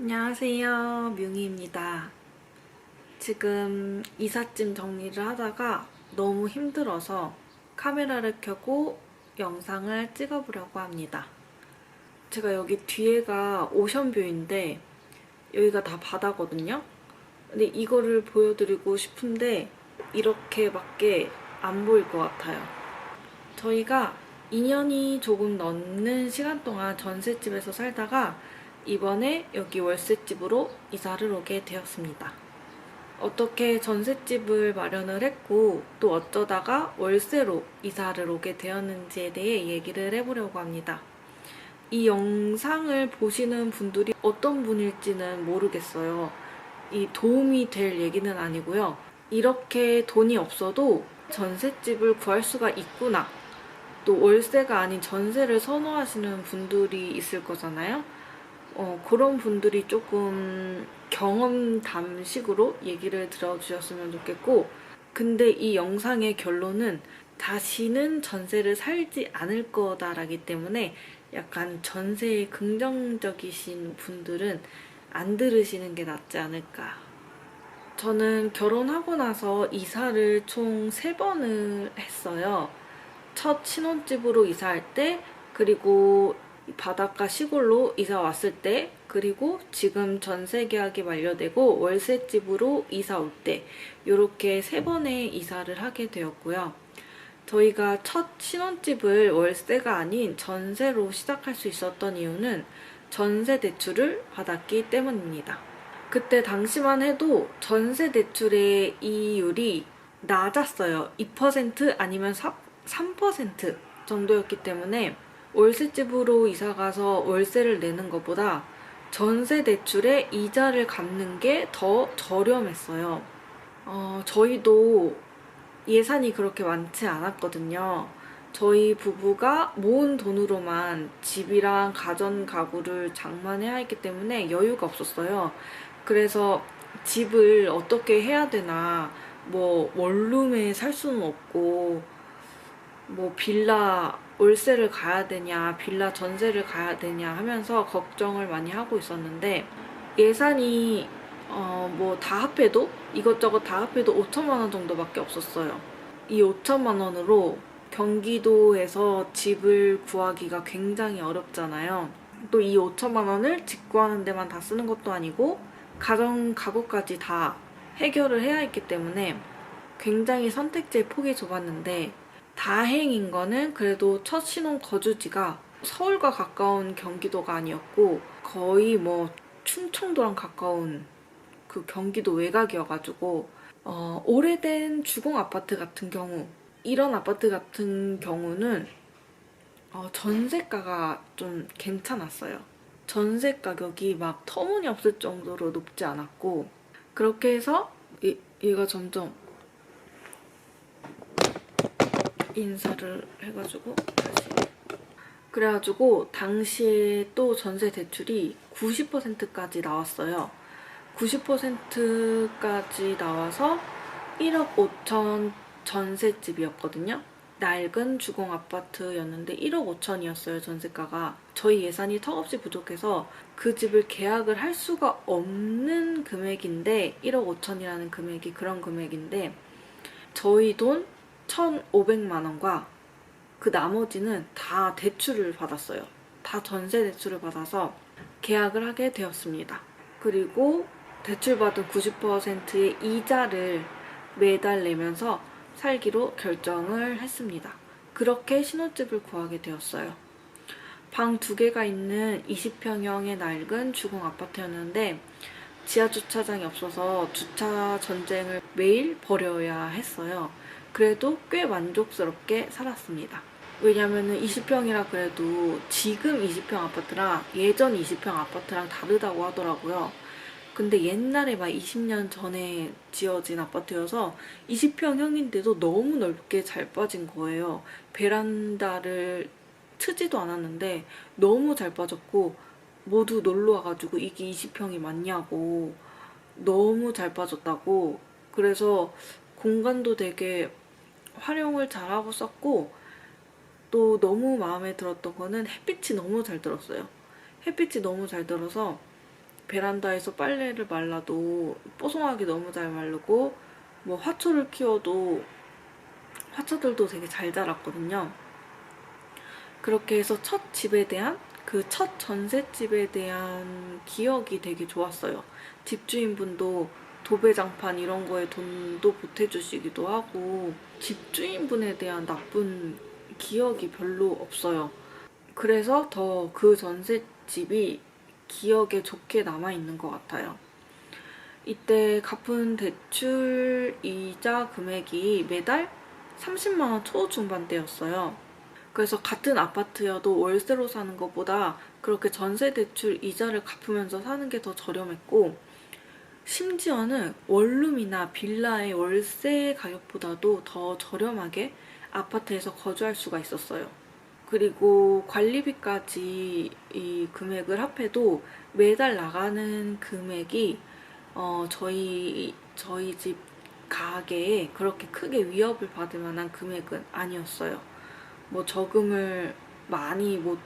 안녕하세요. 뮤ങ്ങി입니다. 지금 이삿짐 정리를 하다가 너무 힘들어서 카메라를 켜고 영상을 찍어보려고 합니다. 제가 여기 뒤에가 오션뷰인데 여기가 다 바다거든요. 근데 이거를 보여드리고 싶은데 이렇게밖에 안 보일 것 같아요. 저희가 2년이 조금 넘는 시간 동안 전셋집에서 살다가 이번에 여기 월세집으로 이사를 오게 되었습니다. 어떻게 전셋집을 마련을 했고 또 어쩌다가 월세로 이사를 오게 되었는지에 대해 얘기를 해보려고 합니다. 이 영상을 보시는 분들이 어떤 분일지는 모르겠어요. 이 도움이 될 얘기는 아니고요. 이렇게 돈이 없어도 전셋집을 구할 수가 있구나. 또 월세가 아닌 전세를 선호하시는 분들이 있을 거잖아요. 어, 그런 분들이 조금 경험담식으로 얘기를 들어주셨으면 좋겠고, 근데 이 영상의 결론은 다시는 전세를 살지 않을 거다라기 때문에 약간 전세에 긍정적이신 분들은 안 들으시는 게 낫지 않을까. 저는 결혼하고 나서 이사를 총 3번을 했어요. 첫 신혼집으로 이사할 때, 그리고 바닷가 시골로 이사 왔을 때, 그리고 지금 전세 계약이 만료되고 월세집으로 이사 올 때, 이렇게 세 번의 이사를 하게 되었고요. 저희가 첫 신혼집을 월세가 아닌 전세로 시작할 수 있었던 이유는 전세 대출을 받았기 때문입니다. 그때 당시만 해도 전세 대출의 이율이 낮았어요. 2% 아니면 3% 정도였기 때문에 월세집으로 이사 가서 월세를 내는 것보다 전세 대출의 이자를 갚는 게 더 저렴했어요. 어, 저희도 예산이 그렇게 많지 않았거든요. 저희 부부가 모은 돈으로만 집이랑 가전 가구를 장만해야 했기 때문에 여유가 없었어요. 그래서 집을 어떻게 해야 되나, 뭐, 원룸에 살 수는 없고, 뭐, 빌라 월세를 가야 되냐, 빌라 전세를 가야 되냐 하면서 걱정을 많이 하고 있었는데, 예산이, 어, 뭐, 다 합해도, 이것저것 다 합해도 5천만 원 정도밖에 없었어요. 이 5천만 원으로 경기도에서 집을 구하기가 굉장히 어렵잖아요. 또 이 5천만 원을 집 구하는 데만 다 쓰는 것도 아니고, 가정 가구까지 다 해결을 해야 했기 때문에 굉장히 선택지의 폭이 좁았는데 다행인 거는 그래도 첫 신혼 거주지가 서울과 가까운 경기도가 아니었고 거의 뭐 충청도랑 가까운 그 경기도 외곽이어가지고 어, 오래된 주공 아파트 같은 경우 이런 아파트 같은 경우는 어, 전세가가 좀 괜찮았어요. 전세 가격이 막 터무니없을 정도로 높지 않았고 그렇게 해서 얘, 얘가 점점 인사를 해가지고 다시 그래가지고 당시에 또 전세 대출이 90%까지 나왔어요. 90%까지 나와서 1억 5천 전세집이었거든요. 낡은 주공 아파트였는데 1억 5천이었어요, 전세가가. 저희 예산이 턱없이 부족해서 그 집을 계약을 할 수가 없는 금액인데, 1억 5천이라는 금액이 그런 금액인데, 저희 돈 1,500만 원과 그 나머지는 다 대출을 받았어요. 다 전세 대출을 받아서 계약을 하게 되었습니다. 그리고 대출받은 90%의 이자를 매달 내면서 살기로 결정을 했습니다. 그렇게 신혼집을 구하게 되었어요. 방 두 개가 있는 20평형의 낡은 주공 아파트였는데 지하 주차장이 없어서 주차 전쟁을 매일 벌여야 했어요. 그래도 꽤 만족스럽게 살았습니다. 왜냐면은 20평이라 그래도 지금 20평 아파트랑 예전 20평 아파트랑 다르다고 하더라고요. 근데 옛날에 막 20년 전에 지어진 아파트여서 20평형인데도 너무 넓게 잘 빠진 거예요. 베란다를 트지도 않았는데 너무 잘 빠졌고 모두 놀러 와가지고 이게 20평이 맞냐고 너무 잘 빠졌다고 그래서 공간도 되게 활용을 잘하고 썼고 또 너무 마음에 들었던 거는 햇빛이 너무 잘 들었어요. 햇빛이 너무 잘 들어서 베란다에서 빨래를 말라도 뽀송하게 너무 잘 마르고 뭐 화초를 키워도 화초들도 되게 잘 자랐거든요. 그렇게 해서 첫 집에 대한 그 첫 전셋집에 대한 기억이 되게 좋았어요. 집주인분도 도배장판 이런 거에 돈도 보태주시기도 하고 집주인분에 대한 나쁜 기억이 별로 없어요. 그래서 더 그 전셋집이 기억에 좋게 남아있는 것 같아요. 이때 갚은 대출 이자 금액이 매달 30만원 초중반대였어요. 그래서 같은 아파트여도 월세로 사는 것보다 그렇게 전세 대출 이자를 갚으면서 사는 게 더 저렴했고, 심지어는 원룸이나 빌라의 월세 가격보다도 더 저렴하게 아파트에서 거주할 수가 있었어요. 그리고 관리비까지 이 금액을 합해도 매달 나가는 금액이 어, 저희 저희 집 가게에 그렇게 크게 위협을 받을 만한 금액은 아니었어요. 뭐 저금을 많이 못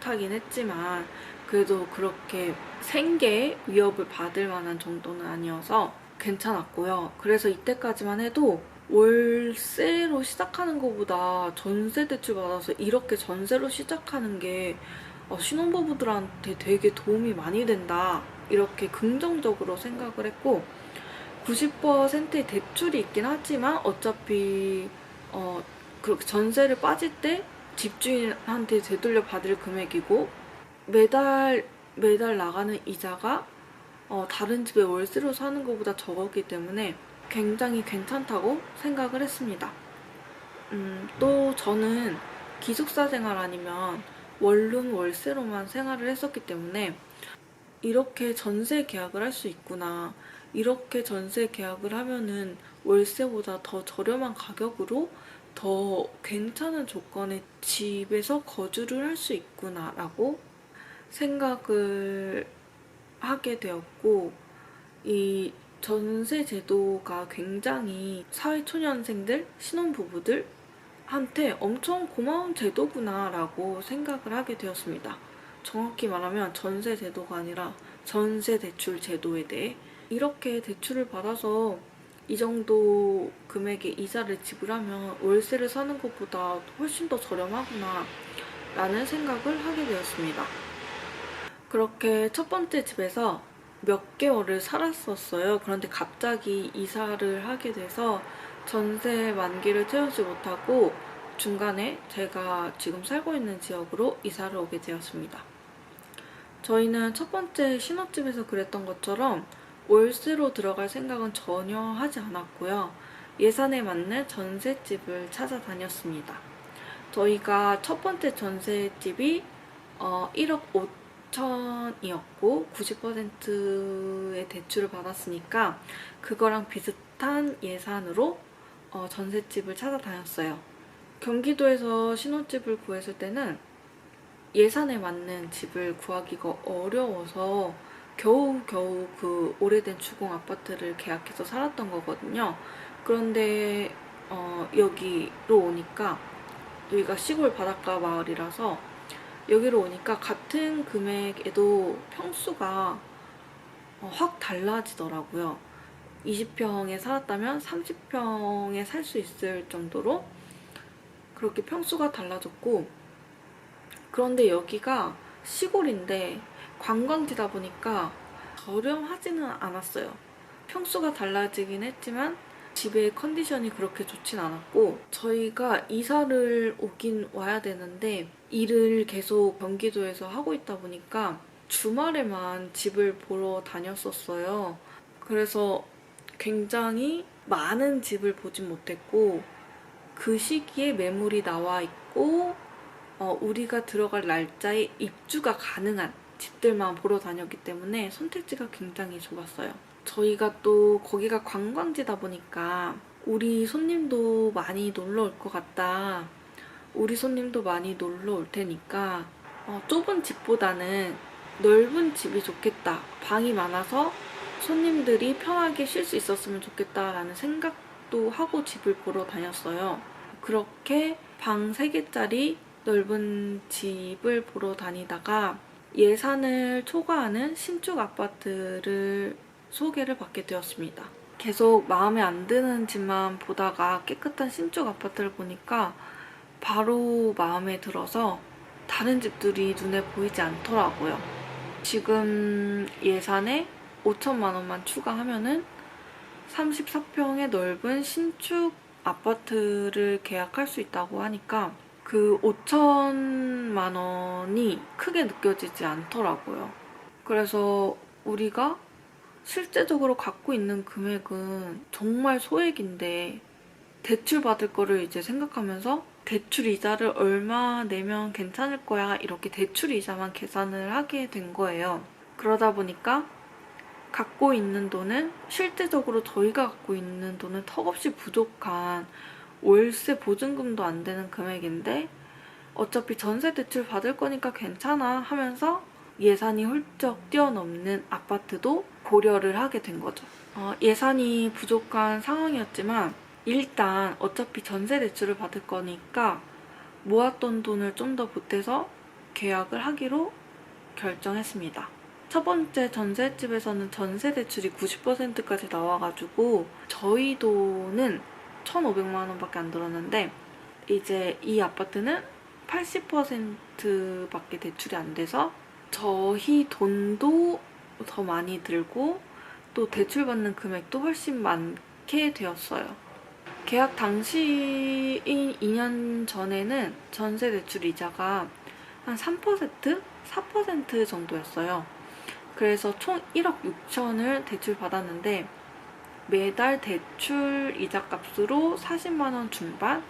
하긴 했지만 그래도 그렇게 생계에 위협을 받을 만한 정도는 아니어서 괜찮았고요. 그래서 이때까지만 해도 월세로 시작하는 것보다 전세 대출 받아서 이렇게 전세로 시작하는 게 어, 신혼부부들한테 되게 도움이 많이 된다. 이렇게 긍정적으로 생각을 했고 90%의 대출이 있긴 하지만 어차피 어, 그렇게 전세를 빠질 때 집주인한테 되돌려 받을 금액이고 매달 매달 나가는 이자가 어, 다른 집에 월세로 사는 것보다 적었기 때문에 굉장히 괜찮다고 생각을 했습니다. 음, 또 저는 기숙사 생활 아니면 원룸 월세로만 생활을 했었기 때문에 이렇게 전세 계약을 할 수 있구나. 이렇게 전세 계약을 하면은 월세보다 더 저렴한 가격으로 더 괜찮은 조건의 집에서 거주를 할 수 있구나라고 생각을 하게 되었고, 이 전세 제도가 굉장히 사회초년생들, 신혼부부들 한테 엄청 고마운 제도구나 라고 생각을 하게 되었습니다. 정확히 말하면 전세 제도가 아니라 전세 대출 제도에 대해 이렇게 대출을 받아서 이 정도 금액의 이자를 지불하면 월세를 사는 것보다 훨씬 더 저렴하구나 라는 생각을 하게 되었습니다. 그렇게 첫 번째 집에서 몇 개월을 살았었어요. 그런데 갑자기 이사를 하게 돼서 전세 만기를 채우지 못하고 중간에 제가 지금 살고 있는 지역으로 이사를 오게 되었습니다. 저희는 첫 번째 신혼집에서 그랬던 것처럼 월세로 들어갈 생각은 전혀 하지 않았고요. 예산에 맞는 전셋집을 찾아다녔습니다. 저희가 첫 번째 전셋집이 어, 1억 5 천이었고 90%의 대출을 받았으니까 그거랑 비슷한 예산으로 어, 전셋집을 찾아다녔어요. 경기도에서 신혼집을 구했을 때는 예산에 맞는 집을 구하기가 어려워서 겨우겨우 그 오래된 주공 아파트를 계약해서 살았던 거거든요. 그런데 어, 여기로 오니까 여기가 시골 바닷가 마을이라서 여기로 오니까 같은 금액에도 평수가 어, 확 달라지더라고요. 20평에 살았다면 30평에 살 수 있을 정도로 그렇게 평수가 달라졌고 그런데 여기가 시골인데 관광지다 보니까 저렴하지는 않았어요. 평수가 달라지긴 했지만 집의 컨디션이 그렇게 좋진 않았고 저희가 이사를 오긴 와야 되는데 일을 계속 경기도에서 하고 있다 보니까 주말에만 집을 보러 다녔었어요. 그래서 굉장히 많은 집을 보진 못했고 그 시기에 매물이 나와 있고 어, 우리가 들어갈 날짜에 입주가 가능한 집들만 보러 다녔기 때문에 선택지가 굉장히 좋았어요. 저희가 또 거기가 관광지다 보니까 우리 손님도 많이 놀러 올 것 같다. 우리 손님도 많이 놀러 올 테니까 어, 좁은 집보다는 넓은 집이 좋겠다. 방이 많아서 손님들이 편하게 쉴 수 있었으면 좋겠다라는 생각도 하고 집을 보러 다녔어요. 그렇게 방 3개짜리 넓은 집을 보러 다니다가 예산을 초과하는 신축 아파트를 소개를 받게 되었습니다. 계속 마음에 안 드는 집만 보다가 깨끗한 신축 아파트를 보니까 바로 마음에 들어서 다른 집들이 눈에 보이지 않더라고요. 지금 예산에 5천만 원만 추가하면은 34평의 넓은 신축 아파트를 계약할 수 있다고 하니까 그 5천만 원이 크게 느껴지지 않더라고요. 그래서 우리가 실제적으로 갖고 있는 금액은 정말 소액인데 대출 받을 거를 이제 생각하면서 대출 이자를 얼마 내면 괜찮을 거야 이렇게 대출 이자만 계산을 하게 된 거예요. 그러다 보니까 갖고 있는 돈은 실제적으로 저희가 갖고 있는 돈은 턱없이 부족한 월세 보증금도 안 되는 금액인데 어차피 전세 대출 받을 거니까 괜찮아 하면서 예산이 훌쩍 뛰어넘는 아파트도 고려를 하게 된 거죠. 어, 예산이 부족한 상황이었지만 일단 어차피 전세 대출을 받을 거니까 모았던 돈을 좀 더 보태서 계약을 하기로 결정했습니다. 첫 번째 전세집에서는 전세 대출이 90%까지 나와가지고 저희 돈은 1,500만 원밖에 안 들었는데 이제 이 아파트는 80%밖에 대출이 안 돼서 저희 돈도 더 많이 들고 또 대출받는 금액도 훨씬 많게 되었어요. 계약 당시인 2년 전에는 전세 대출 이자가 한 3%? 4% 정도였어요. 그래서 총 1억 6천을 대출 받았는데 매달 대출 이자 값으로 40만 원 중반,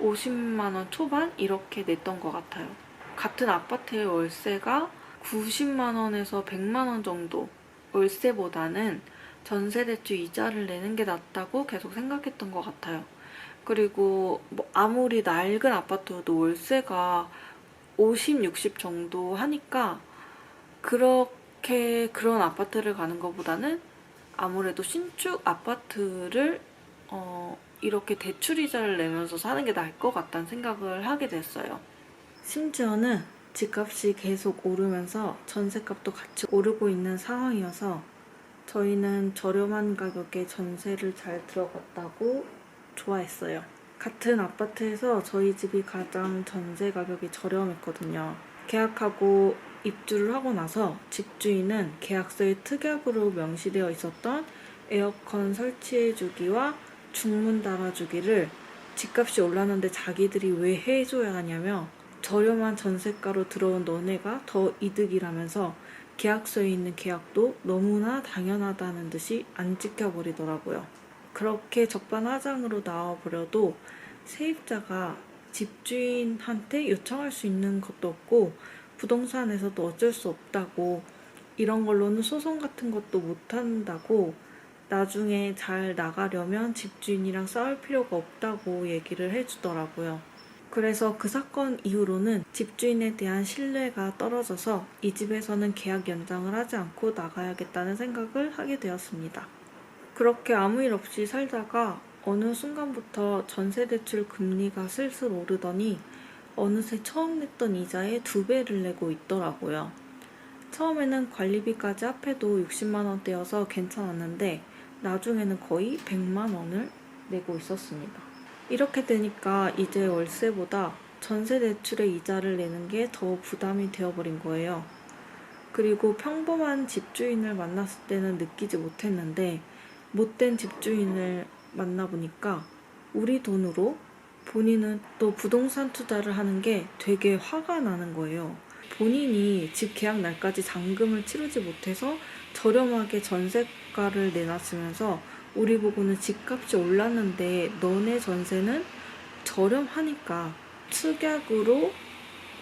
50만 원 초반 이렇게 냈던 것 같아요. 같은 아파트의 월세가 90만 원에서 100만 원 정도 월세보다는 전세 대출 이자를 내는 게 낫다고 계속 생각했던 것 같아요. 그리고 뭐 아무리 낡은 아파트여도 월세가 50, 60 정도 하니까 그렇게 그런 아파트를 가는 것보다는 아무래도 신축 아파트를 어, 이렇게 대출 이자를 내면서 사는 게 나을 것 같다는 생각을 하게 됐어요. 심지어는 집값이 계속 오르면서 전세값도 같이 오르고 있는 상황이어서 저희는 저렴한 가격에 전세를 잘 들어갔다고 좋아했어요. 같은 아파트에서 저희 집이 가장 전세 가격이 저렴했거든요. 계약하고 입주를 하고 나서 집주인은 계약서에 특약으로 명시되어 있었던 에어컨 설치해주기와 중문 달아주기를 집값이 올랐는데 자기들이 왜 해줘야 하냐며 저렴한 전세가로 들어온 너네가 더 이득이라면서 계약서에 있는 계약도 너무나 당연하다는 듯이 안 지켜버리더라고요. 그렇게 적반하장으로 나와버려도 세입자가 집주인한테 요청할 수 있는 것도 없고 부동산에서도 어쩔 수 없다고 이런 걸로는 소송 같은 것도 못한다고 나중에 잘 나가려면 집주인이랑 싸울 필요가 없다고 얘기를 해주더라고요. 그래서 그 사건 이후로는 집주인에 대한 신뢰가 떨어져서 이 집에서는 계약 연장을 하지 않고 나가야겠다는 생각을 하게 되었습니다. 그렇게 아무 일 없이 살다가 어느 순간부터 전세대출 금리가 슬슬 오르더니 어느새 처음 냈던 이자의 두 배를 내고 있더라고요. 처음에는 관리비까지 합해도 60만 원대여서 괜찮았는데 나중에는 거의 100만 원을 내고 있었습니다. 이렇게 되니까 이제 월세보다 전세 대출의 이자를 내는 게 더 부담이 되어버린 거예요. 그리고 평범한 집주인을 만났을 때는 느끼지 못했는데 못된 집주인을 만나보니까 우리 돈으로 본인은 또 부동산 투자를 하는 게 되게 화가 나는 거예요. 본인이 집 계약 날까지 잔금을 치르지 못해서 저렴하게 전세가를 내놨으면서 우리 보고는 집값이 올랐는데 너네 전세는 저렴하니까 특약으로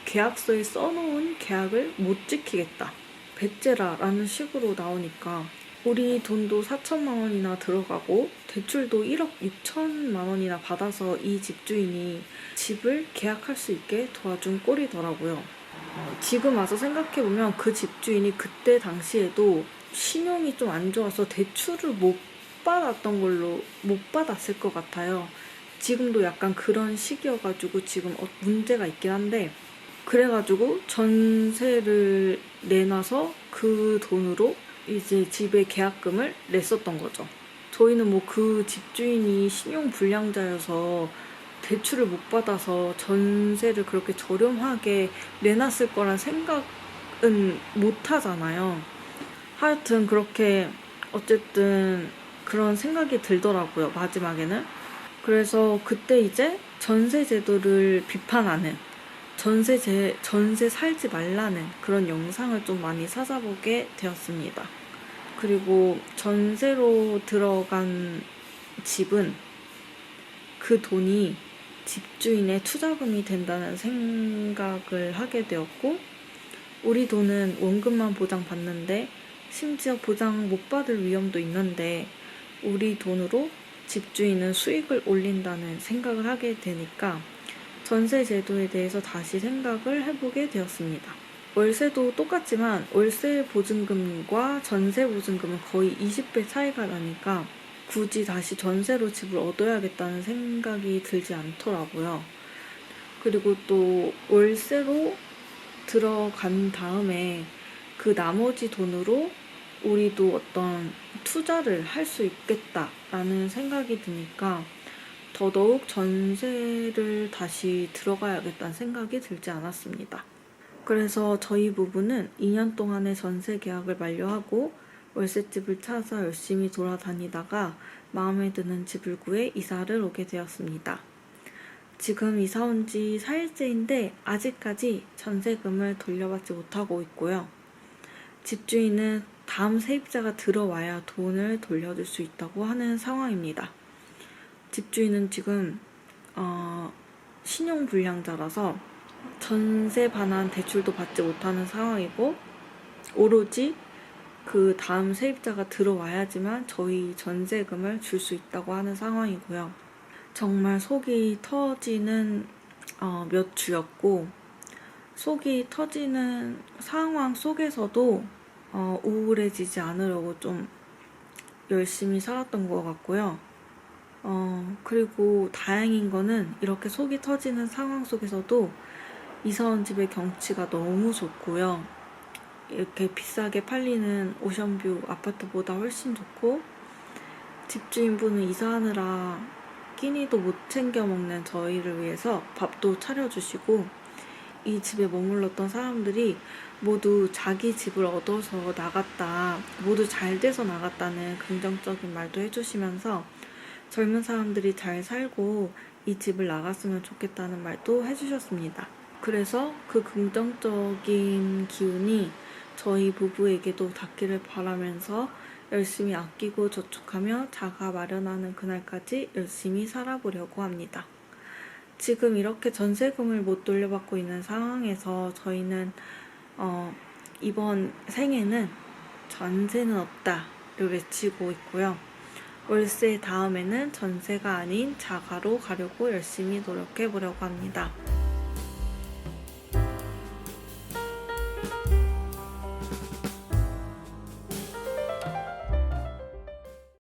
계약서에 써놓은 계약을 못 지키겠다. 배째라라는 식으로 나오니까 우리 돈도 4천만 원이나 들어가고 대출도 1억 6천만 원이나 받아서 이 집주인이 집을 계약할 수 있게 도와준 꼴이더라고요. 지금 와서 생각해보면 그 집주인이 그때 당시에도 신용이 좀 안 좋아서 대출을 못 받았던 걸로 못 받았을 것 같아요. 지금도 약간 그런 시기여가지고 지금 어- 문제가 있긴 한데 그래가지고 전세를 내놔서 그 돈으로 이제 집의 계약금을 냈었던 거죠. 저희는 뭐 그 집주인이 신용 불량자여서 대출을 못 받아서 전세를 그렇게 저렴하게 내놨을 거란 생각은 못 하잖아요. 하여튼 그렇게 어쨌든 그런 생각이 들더라고요. 마지막에는. 그래서 그때 이제 전세 제도를 비판하는 전세 제, 전세 살지 말라는 그런 영상을 좀 많이 찾아보게 되었습니다. 그리고 전세로 들어간 집은 그 돈이 집주인의 투자금이 된다는 생각을 하게 되었고, 우리 돈은 원금만 보장받는데, 심지어 보장 못 받을 위험도 있는데, 우리 돈으로 집주인은 수익을 올린다는 생각을 하게 되니까, 전세 제도에 대해서 다시 생각을 해보게 되었습니다. 월세도 똑같지만 월세 보증금과 전세 보증금은 거의 20배 차이가 나니까 굳이 다시 전세로 집을 얻어야겠다는 생각이 들지 않더라고요. 그리고 또 월세로 들어간 다음에 그 나머지 돈으로 우리도 어떤 투자를 할 수 있겠다라는 생각이 드니까 더더욱 전세를 다시 들어가야겠다는 생각이 들지 않았습니다. 그래서 저희 부부는 2년 동안의 전세 계약을 만료하고 월세집을 찾아 열심히 돌아다니다가 마음에 드는 집을 구해 이사를 오게 되었습니다. 지금 이사 온 지 4일째인데 아직까지 전세금을 돌려받지 못하고 있고요. 집주인은 다음 세입자가 들어와야 돈을 돌려줄 수 있다고 하는 상황입니다. 집주인은 지금 어, 신용 불량자라서 전세 반환 대출도 받지 못하는 상황이고 오로지 그 다음 세입자가 들어와야지만 저희 전세금을 줄 수 있다고 하는 상황이고요. 정말 속이 터지는 어, 몇 주였고 속이 터지는 상황 속에서도 어, 우울해지지 않으려고 좀 열심히 살았던 것 같고요. 어, 그리고 다행인 거는 이렇게 속이 터지는 상황 속에서도 이사 온 집의 경치가 너무 좋고요. 이렇게 비싸게 팔리는 오션뷰 아파트보다 훨씬 좋고 집주인분은 이사하느라 끼니도 못 챙겨 먹는 저희를 위해서 밥도 차려주시고 이 집에 머물렀던 사람들이 모두 자기 집을 얻어서 나갔다, 모두 잘 돼서 나갔다는 긍정적인 말도 해주시면서 젊은 사람들이 잘 살고 이 집을 나갔으면 좋겠다는 말도 해주셨습니다. 그래서 그 긍정적인 기운이 저희 부부에게도 닿기를 바라면서 열심히 아끼고 저축하며 자가 마련하는 그날까지 열심히 살아보려고 합니다. 지금 이렇게 전세금을 못 돌려받고 있는 상황에서 저희는 어, 이번 생에는 전세는 없다를 외치고 있고요. 월세 다음에는 전세가 아닌 자가로 가려고 열심히 노력해 보려고 합니다.